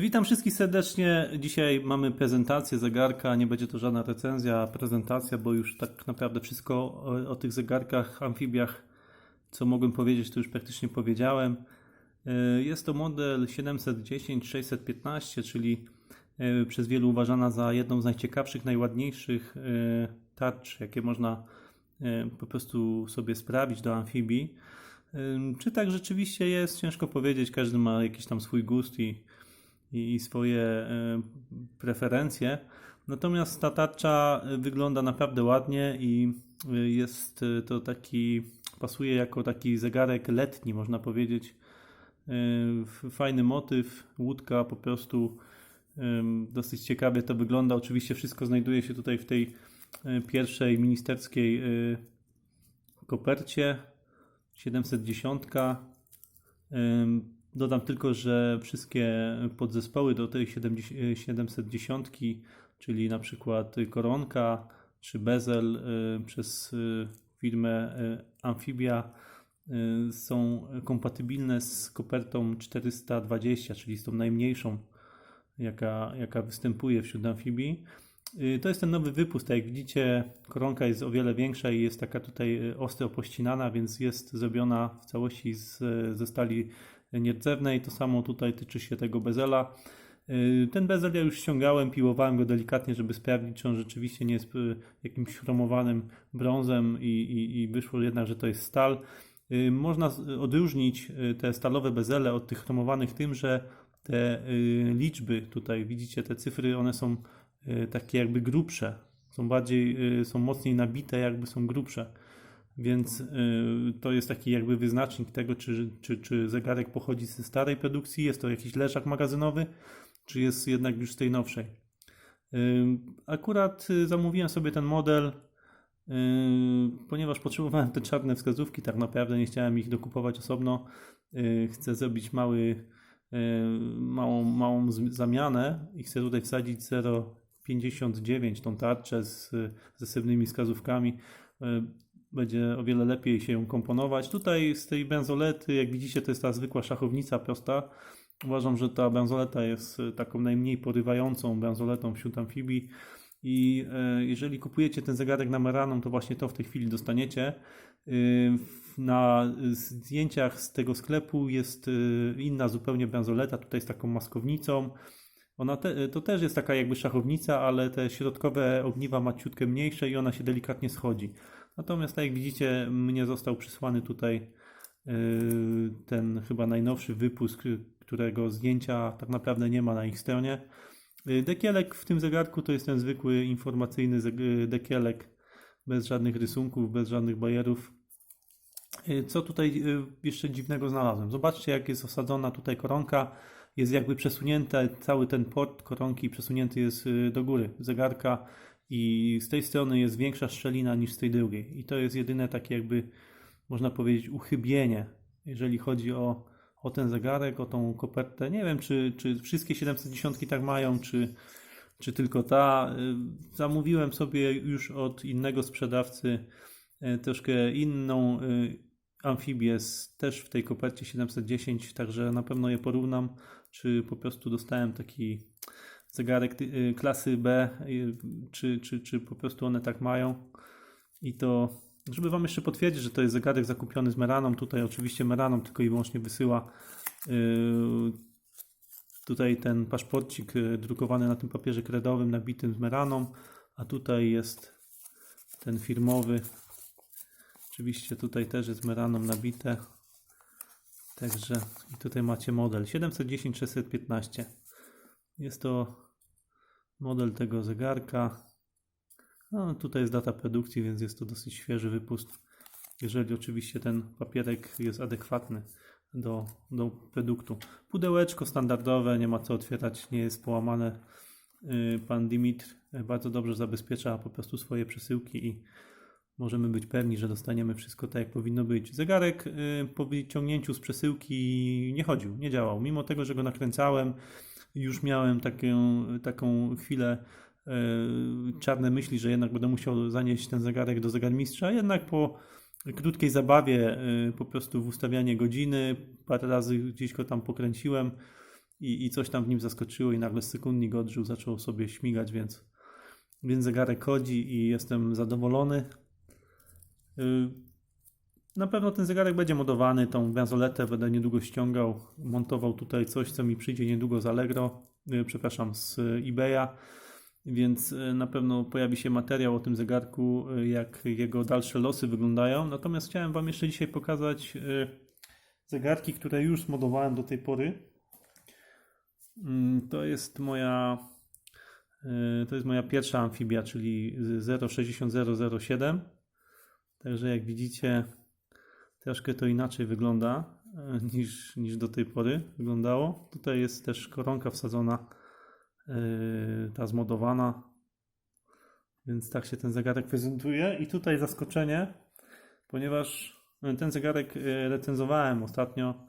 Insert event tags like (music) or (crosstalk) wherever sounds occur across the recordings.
Witam wszystkich serdecznie. Dzisiaj mamy prezentację zegarka. Nie będzie to żadna recenzja, prezentacja, bo już tak naprawdę wszystko o, o tych zegarkach, amfibiach, co mogłem powiedzieć, to już praktycznie powiedziałem. E, Jest to model 710-615, czyli e, przez wielu uważana za jedną z najciekawszych, najładniejszych e, tarcz, jakie można po prostu sobie sprawić do amfibii. Czy tak rzeczywiście jest? Ciężko powiedzieć. Każdy ma jakiś tam swój gust i, i swoje y, preferencje. Natomiast ta tarcza y, wygląda naprawdę ładnie i y, jest to taki, pasuje jako taki zegarek letni, można powiedzieć. Fajny motyw, łódka po prostu. Dosyć ciekawie to wygląda. Oczywiście wszystko znajduje się tutaj w tej pierwszej ministerskiej kopercie. 710. Dodam tylko, że wszystkie podzespoły do tej 70 710, czyli na przykład koronka czy bezel y, przez y, firmę y, Amphibia są kompatybilne z kopertą 420, czyli z tą najmniejszą, jaka, jaka występuje wśród amfibii. To jest ten nowy wypust. Jak widzicie, koronka jest o wiele większa i jest taka tutaj ostro pościnana, więc jest zrobiona w całości z, ze stali nierdzewnej. To samo tutaj tyczy się tego bezela. Y, Ten bezel ja już ściągałem, piłowałem go delikatnie, żeby sprawdzić, czy on rzeczywiście nie jest y, jakimś chromowanym brązem i, i, i wyszło jednak, że to jest stal. Y, Można odróżnić te stalowe bezele od tych chromowanych tym, że te liczby tutaj, widzicie, te cyfry, one są takie jakby grubsze, są bardziej, są mocniej nabite, jakby są grubsze. Więc y, to jest taki jakby wyznacznik tego, czy, czy, czy zegarek pochodzi ze starej produkcji, jest to jakiś leżak magazynowy, czy jest jednak już z tej nowszej. Y, Akurat y, zamówiłem sobie ten model, ponieważ potrzebowałem te czarne wskazówki, tak naprawdę nie chciałem ich dokupować osobno. Chcę zrobić mały, małą, małą zamianę i chcę tutaj wsadzić 0,59 tą tarczę z zesywnymi wskazówkami. Będzie o wiele lepiej się komponować. Tutaj z tej benzolety, jak widzicie, to jest ta zwykła szachownica prosta. Uważam, że ta benzoleta jest y, taką najmniej porywającą benzoletą wśród amfibii. I e, jeżeli kupujecie ten zegarek na Meraną, to właśnie to w tej chwili dostaniecie. W- Na zdjęciach z tego sklepu jest inna zupełnie benzoleta, tutaj z taką maskownicą. Ona te, to też jest taka jakby szachownica, ale te środkowe ogniwa ma ciutkę mniejsze i ona się delikatnie schodzi. Natomiast tak jak widzicie, mnie został przysłany tutaj yy, ten chyba najnowszy wypust, którego zdjęcia tak naprawdę nie ma na ich stronie. Yy, Dekielek w tym zegarku to jest ten zwykły informacyjny yy, dekielek bez żadnych rysunków, bez żadnych bajerów. Co tutaj jeszcze dziwnego znalazłem? Zobaczcie, jak jest osadzona tutaj koronka. Jest jakby przesunięte, cały ten port koronki przesunięty jest do góry zegarka i z tej strony jest większa szczelina niż z tej drugiej. I to jest jedyne takie jakby, można powiedzieć, uchybienie, jeżeli chodzi o, o ten zegarek, o tą kopertę. Nie wiem, czy, czy wszystkie 710 tak mają, czy, czy tylko ta. Y, Zamówiłem sobie już od innego sprzedawcy y, troszkę inną y, amfibię, też w tej kopercie 710, także na pewno je porównam, czy po prostu dostałem taki zegarek y, klasy B, y, czy, czy, czy po prostu one tak mają. I to, żeby Wam jeszcze potwierdzić, że to jest zegarek zakupiony z Meraną, tutaj oczywiście Meraną tylko i wyłącznie wysyła y, tutaj ten paszporcik drukowany na tym papierze kredowym, nabitym z Meraną, a tutaj jest ten firmowy. Oczywiście tutaj też jest Meraną nabite. Także i tutaj macie model 710-615. Jest to model tego zegarka. No, tutaj jest data produkcji, więc jest to dosyć świeży wypust. Jeżeli oczywiście ten papierek jest adekwatny do, do produktu. Pudełeczko standardowe, nie ma co otwierać, nie jest połamane. Yy, Pan Dimitr bardzo dobrze zabezpiecza po prostu swoje przesyłki i możemy być pewni, że dostaniemy wszystko tak, jak powinno być. Zegarek yy, po wyciągnięciu z przesyłki nie chodził, nie działał. Mimo tego, że go nakręcałem, już miałem taką, taką chwilę e, czarne myśli, że jednak będę musiał zanieść ten zegarek do zegarmistrza, jednak po krótkiej zabawie e, po prostu w ustawianie godziny, parę razy gdzieś go tam pokręciłem i, i coś tam w nim zaskoczyło i nagle sekundnik odżył, zaczął sobie śmigać, więc, więc zegarek chodzi i jestem zadowolony. Y, Na pewno ten zegarek będzie modowany, tą bransoletę będę niedługo ściągał, montował tutaj coś, co mi przyjdzie niedługo z Allegro, y, przepraszam, z eBaya, więc y, na pewno pojawi się materiał o tym zegarku, y, jak jego dalsze losy wyglądają. Natomiast chciałem Wam jeszcze dzisiaj pokazać y, zegarki, które już zmodowałem do tej pory. Mm, To jest moja y, to jest moja pierwsza amfibia, czyli 06007. Także jak widzicie, troszkę to inaczej wygląda e, niż, niż do tej pory wyglądało. Tutaj jest też koronka wsadzona, e, ta zmodowana, więc tak się ten zegarek prezentuje. I tutaj zaskoczenie, ponieważ ten zegarek e, recenzowałem ostatnio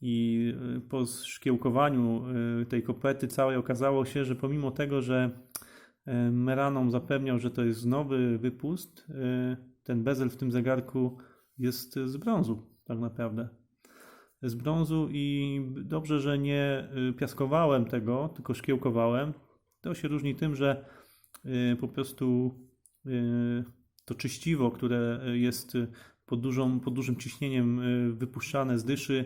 i e, po szkiełkowaniu e, tej koperty całej okazało się, że pomimo tego, że e, Meranom zapewniał, że to jest nowy wypust, e, ten bezel w tym zegarku jest z brązu, tak naprawdę. Z brązu i dobrze, że nie y, piaskowałem tego, tylko szkiełkowałem. To się różni tym, że y, po prostu y, to czyściwo, które jest pod, dużą, pod dużym ciśnieniem wypuszczane z dyszy,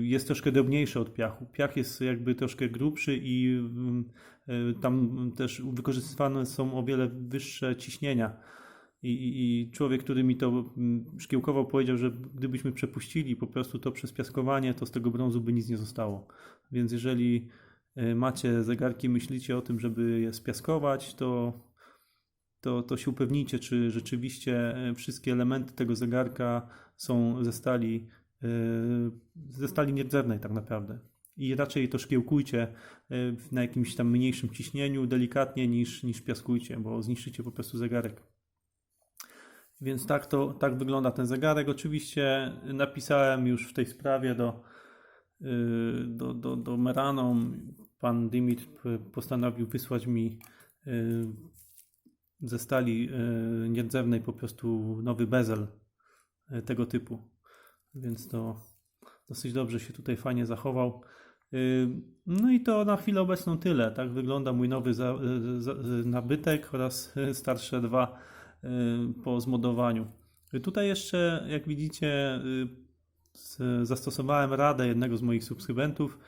jest troszkę drobniejsze od piachu. Piach jest jakby troszkę grubszy i tam też wykorzystywane są o wiele wyższe ciśnienia. I, i, człowiek, który mi to mm, szkiełkował, powiedział, że gdybyśmy przepuścili po prostu to przez piaskowanie, to z tego brązu by nic nie zostało. Więc jeżeli e, macie zegarki, myślicie o tym, żeby je spiaskować, to, to, to się upewnijcie, czy rzeczywiście e, wszystkie elementy tego zegarka są ze stali, e, ze stali nierdzewnej tak naprawdę. I raczej to szkiełkujcie na jakimś tam mniejszym ciśnieniu, delikatnie, niż, niż piaskujcie, bo zniszczycie po prostu zegarek. Więc tak to tak wygląda ten zegarek. Oczywiście napisałem już w tej sprawie do, y, do, do, do Meranom. Pan Dimitr postanowił wysłać mi y, ze stali y, nierdzewnej po prostu nowy bezel tego typu. Więc to dosyć dobrze się tutaj fajnie zachował. No i to na chwilę obecną tyle. Tak wygląda mój nowy za, za, nabytek oraz (laughs) starsze dwa po zmodowaniu. Y, Tutaj jeszcze, jak widzicie, y, zastosowałem radę jednego z moich subskrybentów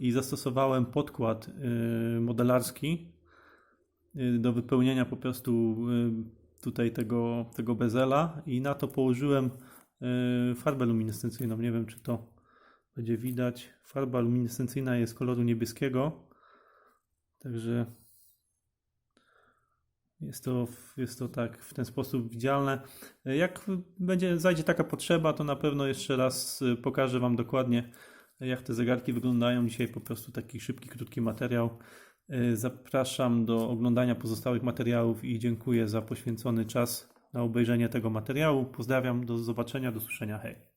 i zastosowałem podkład y, modelarski y, do wypełnienia po prostu y, tutaj tego, tego bezela i na to położyłem y, farbę luminescencyjną. Nie wiem, czy to będzie widać. Farba luminescencyjna jest koloru niebieskiego, także jest to, jest to tak w ten sposób widzialne. Jak będzie, zajdzie taka potrzeba, to na pewno jeszcze raz y, pokażę Wam dokładnie, jak te zegarki wyglądają. Dzisiaj po prostu taki szybki, krótki materiał. Y, Zapraszam do oglądania pozostałych materiałów i dziękuję za poświęcony czas na obejrzenie tego materiału. Pozdrawiam, do zobaczenia, do słyszenia. Hej.